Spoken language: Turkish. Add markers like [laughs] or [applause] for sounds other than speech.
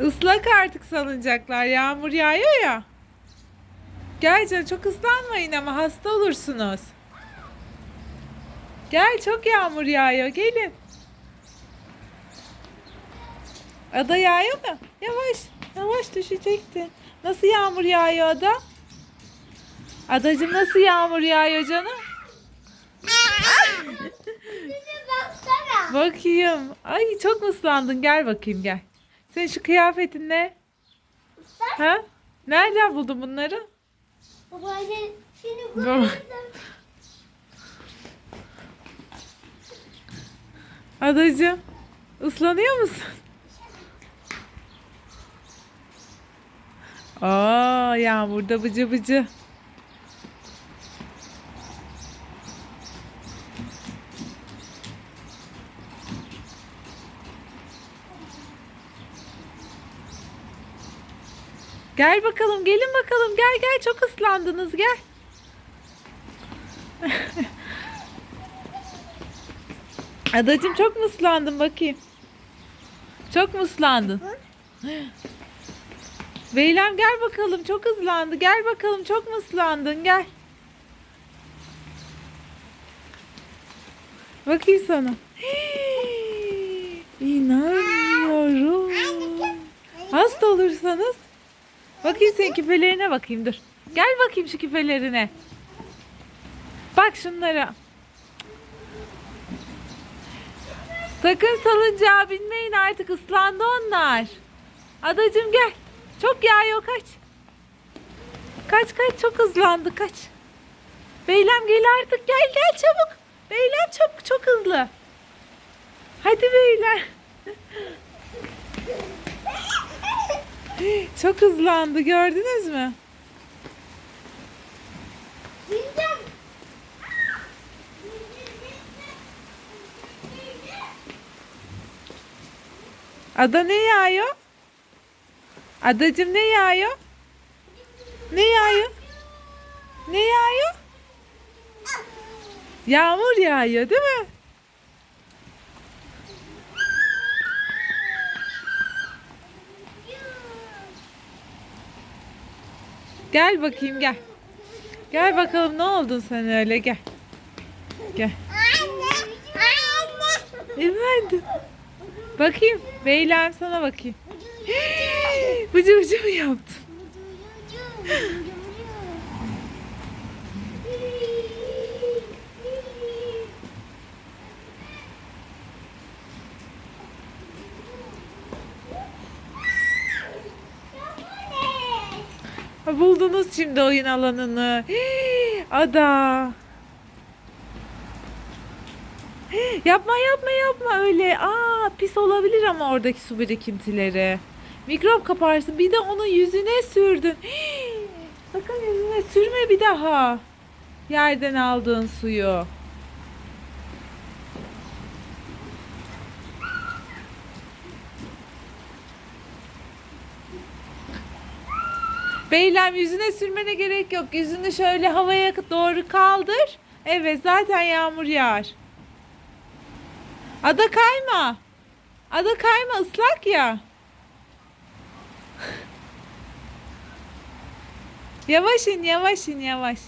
Islak artık salıncaklar. Yağmur yağıyor ya. Gel canım çok ıslanmayın ama hasta olursunuz. Gel çok yağmur yağıyor. Gelin. Ada yağıyor mu? Yavaş. Yavaş düşecekti. Nasıl yağmur yağıyor Ada? Adacığım nasıl yağmur yağıyor canım? Bakayım. Ay çok ıslandın? Gel bakayım gel. Senin şu kıyafetin ne? Ha? Nereden buldun bunları? Baba seni görmedim. Adacığım ıslanıyor musun? Aa yağmurda bıcı bıcı. Gel bakalım gelin bakalım gel gel çok ıslandınız gel. [laughs] Adacığım çok mu ıslandın bakayım? Çok mu ıslandın? [gasps] Beylem gel bakalım çok ıslandı. Gel bakalım çok mu ıslandın? Gel. Bakayım sana. [gasps] İnanmıyorum. Hasta olursanız. Bakayım senin küpelerine bakayım dur. Gel bakayım şu küpelerine. Bak şunlara. Sakın salıncağa binmeyin artık ıslandı onlar. Adacım gel. Çok yağıyor kaç. Kaç kaç çok hızlandı kaç. Beylem gel artık gel gel çabuk. Beylem çabuk çok hızlı. Hadi Beylem. [laughs] [gasps] Çok hızlandı gördünüz mü? Ada ne yağıyor? Adacım ne yağıyor? Ne yağıyor? Ne yağıyor? Yağmur yağıyor değil mi? Gel bakayım gel. Gel bakalım ne oldun sen öyle gel. Gel. Anne. Anne. Efendim. Bakayım. Beylem sana bakayım. Bıcı bıcı mı yaptın? [laughs] Buldunuz şimdi oyun alanını. [gasps] Ada. [gasps] Yapma yapma yapma öyle. Aa pis olabilir ama oradaki su birikintileri. Mikrop kaparsın. Bir de onun yüzüne sürdün. [gasps] Sakın yüzüne sürme bir daha. Yerden aldığın suyu. Beylem yüzüne sürmene gerek yok. Yüzünü şöyle havaya doğru kaldır. Evet zaten yağmur yağar. Ada kayma. Ada kayma ıslak ya. [laughs] yavaş in yavaş in yavaş.